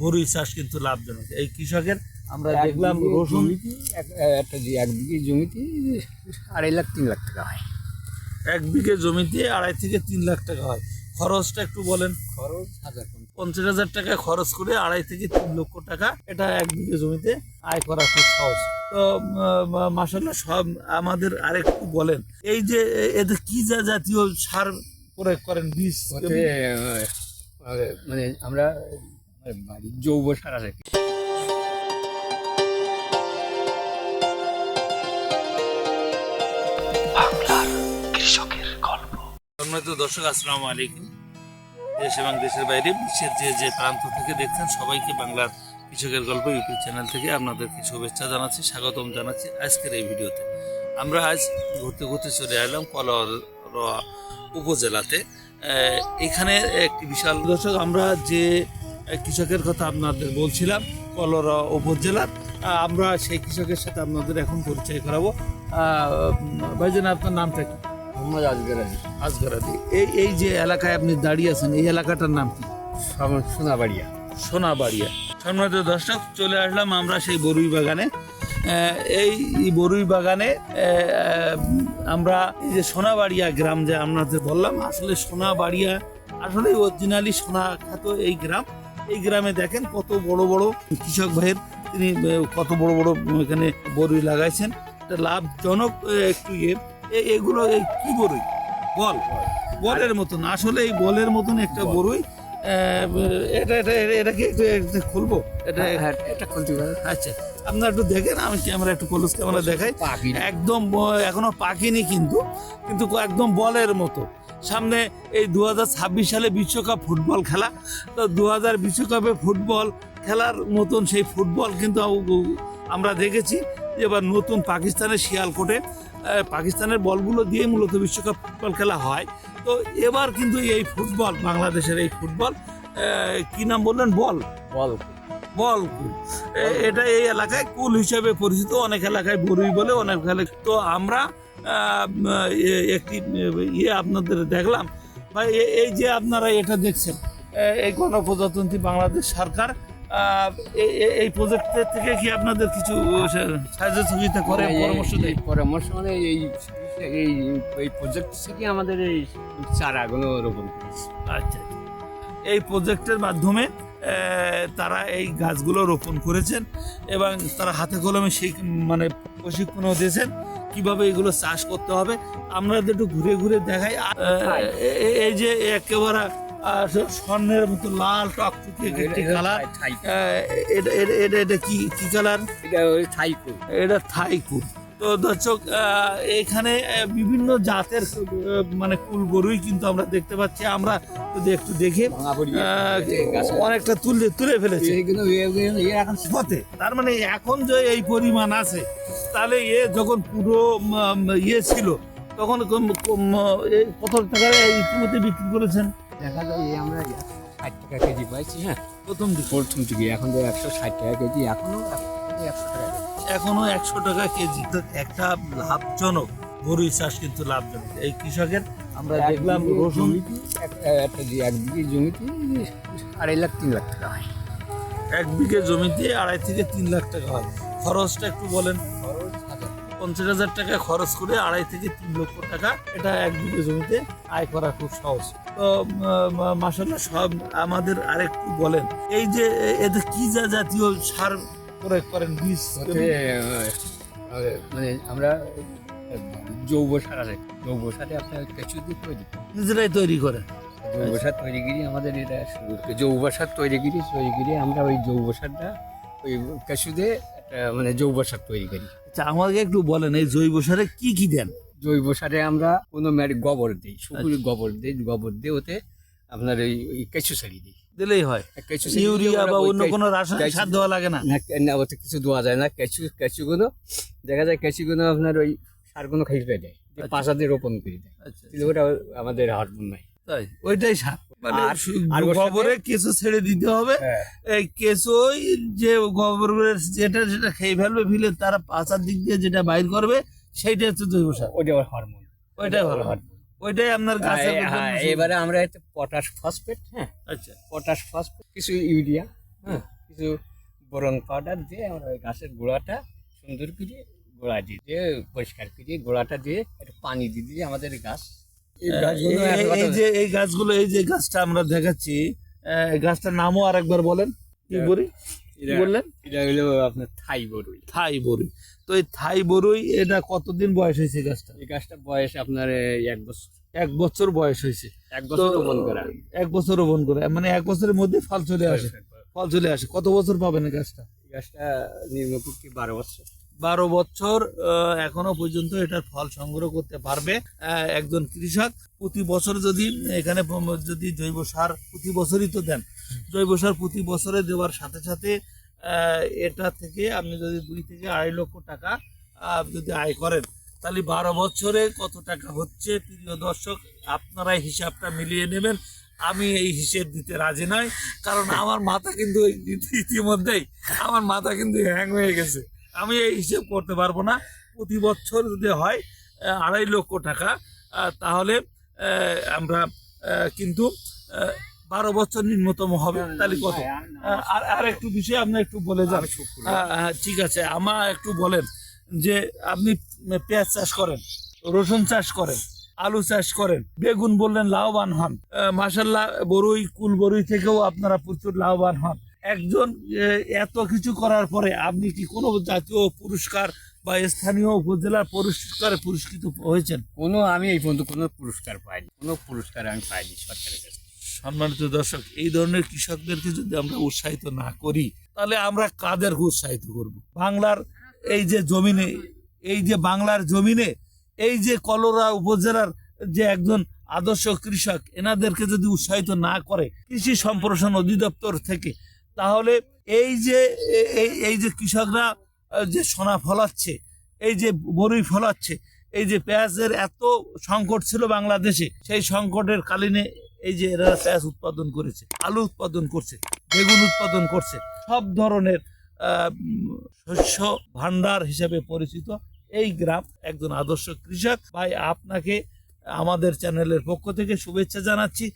বরুই চাষ কিন্তু লাভজনক। এই কৃষকের আমরা দেখলাম রসুন। একটা এক বিঘে জমিতে আড়াই লাখ তিন লাখ টাকা হয়। এক বিঘে জমিতে আড়াই থেকে তিন লাখ টাকা হয়। খরচটা একটু বলেন। খরচ হাজার পঞ্চাশ। হাজার টাকা খরচ করে আড়াই থেকে তিন লক্ষ টাকা এটা এক বিঘে জমিতে আয় করা খুব সহজ। তো মাসাল্লাহ সব আমাদের আরেকটু বলেন এই যে এতে কি যা জাতীয় সার প্রয়োগ করেন বীজ? মানে আমার বাড়ির জৈব সার আছে সম্মানিত দর্শক আসসালামু আলাইকুম। দেশ এবং দেশের বাইরে বিশ্বের যে যে প্রান্ত থেকে দেখছেন সবাইকে বাংলার কৃষকের গল্প ইউটিউব চ্যানেল থেকে আপনাদেরকে শুভেচ্ছা জানাচ্ছি স্বাগতম জানাচ্ছি আজকের এই ভিডিওতে। আমরা আজ ঘুরতে ঘুরতে চলে এলাম কলরা উপজেলাতে। এখানে একটি বিশাল দর্শক আমরা যে কৃষকের কথা আপনাদের বলছিলাম কলরা উপজেলার। আমরা সেই কৃষকের সাথে আপনাদের এখন পরিচয় করাবো। ভাইজান আপনার নামটা কি? মোহাম্মদ আজগর আলী। আজগর আলী। এই এই যে এলাকায় আপনি দাঁড়িয়ে আছেন এই এলাকাটার নাম কি? সোনাবাড়িয়া। সোনাবাড়িয়া। সম্মানিত দর্শক চলে আসলাম আমরা সেই বরুই বাগানে। এই বরুই বাগানে আমরা এই যে সোনাবাড়িয়া গ্রাম যে আপনাদের বললাম আসলে সোনাবাড়িয়া আসলে অরিজিনালি সোনা খ্যাত এই গ্রাম। এই গ্রামে দেখেন কত বড় বড় কৃষক ভাইয়ের তিনি কত বড় বড় এখানে বরুই লাগাইছেন। এটা লাভজনক একটু ইয়ে। এগুলো এই কি বরুই? বল। বলের মতন। আসলে এই বলের মতন একটা। বরুই এটা এটা এটা- এটাকে একটু একটু খুলবো? এটা হ্যাঁ এটা খুলতে আচ্ছা আপনারা একটু দেখেন আমি ক্যামেরা একটু কলস ক্যামেরা দেখাই। একদম এখনও পাকেনি কিন্তু কিন্তু একদম বলের মতো। সামনে এই দু হাজার ছাব্বিশ সালে বিশ্বকাপ ফুটবল খেলা। তো দু বিশ্বকাপে ফুটবল খেলার মতন সেই ফুটবল কিন্তু আমরা দেখেছি যে এবার নতুন পাকিস্তানের শিয়ালকোটে পাকিস্তানের বলগুলো দিয়ে মূলত বিশ্বকাপ ফুটবল খেলা হয়। তো এবার কিন্তু এই ফুটবল বাংলাদেশের এই ফুটবল কি নাম বললেন? বল। বল। বল। এটা এই এলাকায় কুল হিসেবে পরিচিত অনেক এলাকায় বরুই বলে অনেক তো আমরা একটি ইয়ে আপনাদের দেখলাম। ভাই এই যে আপনারা এটা দেখছেন এই গণপ্রজাতন্ত্রী বাংলাদেশ সরকার এই প্রজেক্টের থেকে কি আপনাদের কিছু সাহায্য সহযোগিতা করে পরামর্শ দেয়? পরামর্শ মানে এই এই এই প্রজেক্ট থেকে আমাদের এই চারাগুলো রোপণ করেছে। আচ্ছা। এই প্রজেক্টের মাধ্যমে তারা এই গাছগুলো রোপণ করেছেন এবং তারা হাতে কলমে সেই মানে প্রশিক্ষণও দিয়েছেন কীভাবে এগুলো চাষ করতে হবে। আমরা একটু ঘুরে ঘুরে দেখাই। এই যে একেবারে স্বর্ণের মতো লাল টকটকে একটি কালার। এটা এটা- কি কি কালার? এটা ওই থাইকো এটা থাইকুল তো দর্শক এখানে বিভিন্ন জাতের মানে কুল গরুই কিন্তু আমরা দেখতে পাচ্ছি। আমরা যদি একটু দেখে অনেকটা তুলে তুলে ফেলেছে। এখন পথে। তার মানে এখন যে এই পরিমাণ আছে তাহলে এ যখন পুরো ইয়ে ছিল তখন কত টাকা ইতিমধ্যে বিক্রি করেছেন? দেখা যায় আমরা ষাট টাকা কেজি পাইছি হ্যাঁ। প্রথম দিকে প্রথম থেকে এখন তো একশো ষাট টাকা কেজি এখনও একশো টাকা। এখনও একশো টাকা কেজি। তো একটা লাভজনক গরুই চাষ কিন্তু লাভজনক। এই কৃষকের আমরা দেখলাম রসুন। একটা যে এক বিঘে জমিতে আড়াই লাখ তিন লাখ টাকা হয়। এক বিঘে জমিতে আড়াই থেকে তিন লাখ টাকা হয়। খরচটা একটু বলেন। পঞ্চাশ হাজার টাকা খরচ করে আড়াই থেকে তিন লক্ষ টাকা এটা এক বিঘে জমিতে আয় করা খুব সহজ। মাসাল্লাহ সব আমাদের আরেকটু বলেন এই যে এতে কি যা জাতীয় সার প্রয়োগ করেন বীজ? মানে আমরা জৈব সার আছে। জৈব সারে আপনার দিয়ে তৈরি নিজেরাই তৈরি করে জৈব সার তৈরি করি আমাদের এটা জৈব সার তৈরি করি তৈরি করি আমরা ওই জৈব সারটা ওই কেঁচু দিয়ে মানে জৈব সার তৈরি করি। আচ্ছা আমাকে একটু বলেন এই জৈব সারে কি কি দেন? জৈব সারে আমরা কোনো ম্যারি গোবর দিই শুকুরি গোবর দিই গোবর দিয়ে ওতে আপনার এই ওই কেঁচু সারি দিই। দিলেই হয়। কেঁচু সারি ইউরিয়া বা অন্য কোনো রাসায়নিক সার দেওয়া লাগে না। না ওতে কিছু দেওয়া যায় না। কেঁচু কেঁচুগুলো দেখা যায় কেঁচুগুলো আপনার ওই সারগুলো খাই দেয় আচ্ছা। পাশা দিয়ে রোপণ করে দেয়। আচ্ছা কিন্তু ওটা আমাদের হরমোন নাই। তাই ওইটাই সার। মানে আর- গোবরে কেঁচো ছেড়ে দিতে হবে। হ্যাঁ। এই কেঁচোই যে গোবরের যেটা যেটা খেয়ে ফেলবে ফেলে তারা পাচার দিক দিয়ে যেটা বাইর করবে সেইটা হচ্ছে জৈব সার। ওর হরমোন ওইটাই ভালো হরমোন ওইটাই আপনার হ্যাঁ, জন্য হ্যাঁ, সুবিধা। এবারে আমরা এতে পটাশ ফসফেট হ্যাঁ? আচ্ছা। পটাশ ফসফেট কিছু ইউরিয়া হ্যাঁ? কিছু বোরন পাউডার দিয়ে আমরা ওই গাছের গোড়াটা সুন্দর করে গোড়া দিয়ে দিয়ে পরিষ্কার করে গোড়াটা দিয়ে একটু পানি দিয়ে দিয়ে আমাদের গাছ এই যে এই গাছগুলো এই যে গাছটা আমরা দেখাচ্ছি গাছটার নামও আরেকবার বলেন। কি বলি? বললেন? এটা হলো আপনার থাই বড়ই। থাই বরুই তো এই থাই বরুই এটা কতদিন বয়স হয়েছে গাছটা? এই গাছটা বয়স আপনার এক বছর। এক বছর বয়স হয়েছে। এক বছর রোপণ করা। এক বছর রোপণ করে। মানে এক বছরের মধ্যে ফল চলে আসে। ফল চলে আসে। কত বছর পাবেন এই গাছটা? গাছটা নিম্নপক্ষে বারো বছর। বারো বছর এখনও পর্যন্ত এটার ফল সংগ্রহ করতে পারবে আহ, একজন কৃষক। প্রতি বছর যদি এখানে যদি জৈব সার প্রতি বছরই তো দেন জৈব সার প্রতি বছরে দেওয়ার সাথে সাথে এটা থেকে আপনি যদি দুই থেকে আড়াই লক্ষ টাকা যদি আয় করেন, তাহলে বারো বছরে কত টাকা হচ্ছে? প্রিয় দর্শক, আপনারাই হিসাবটা মিলিয়ে নেবেন। আমি এই হিসেব দিতে রাজি নয় কারণ আমার মাথা কিন্তু ইতি- ইতিমধ্যেই, আমার মাথা কিন্তু হ্যাং হয়ে গেছে। আমি এই হিসেব করতে পারব না। প্রতি বছর যদি হয় আড়াই লক্ষ টাকা তাহলে আমরা কিন্তু বারো বছর নিম্নতম হবে তাহলে কত? আর আর একটু বিষয় আপনি একটু বলে যান। ঠিক আছে আমার একটু বলেন যে আপনি পেঁয়াজ চাষ করেন রসুন চাষ করেন আলু চাষ করেন বেগুন বললেন লাভবান হন। মাসাল্লাহ বরুই কুল বরুই থেকেও আপনারা প্রচুর লাভবান হন। একজন এত কিছু করার পরে আপনি কি কোনো জাতীয় পুরস্কার বা স্থানীয় উপজেলার পুরস্কারে পুরস্কৃত হয়েছেন? কোনো আমি এই পর্যন্ত কোনো পুরস্কার পাইনি কোনো পুরস্কার আমি পাইনি সরকারের কাছে। সম্মানিত দর্শক, এই ধরনের কৃষকদেরকে যদি আমরা উৎসাহিত না করি, তাহলে আমরা কাদের উৎসাহিত করব? বাংলার এই যে জমিনে, এই যে বাংলার জমিনে, এই যে কলোরা উপজেলার যে একজন আদর্শ কৃষক, এনাদেরকে যদি উৎসাহিত না করে কৃষি সম্প্রসারণ অধিদপ্তর থেকে, তাহলে এই যে, এই এই যে কৃষকরা যে সোনা ফলাচ্ছে, এই যে বরুই ফলাচ্ছে, এই যে পেঁয়াজের এত সংকট ছিল বাংলাদেশে, সেই সংকটের কালীনে এই যে এরা প্যাঁচ উৎপাদন করেছে, আলু উৎপাদন করছে, বেগুন উৎপাদন করছে, সব ধরনের শস্য ভান্ডার হিসাবে পরিচিত এই গ্রাম একজন আদর্শ কৃষক। ভাই, আপনাকে আমাদের চ্যানেলের পক্ষ থেকে শুভেচ্ছা জানাচ্ছি।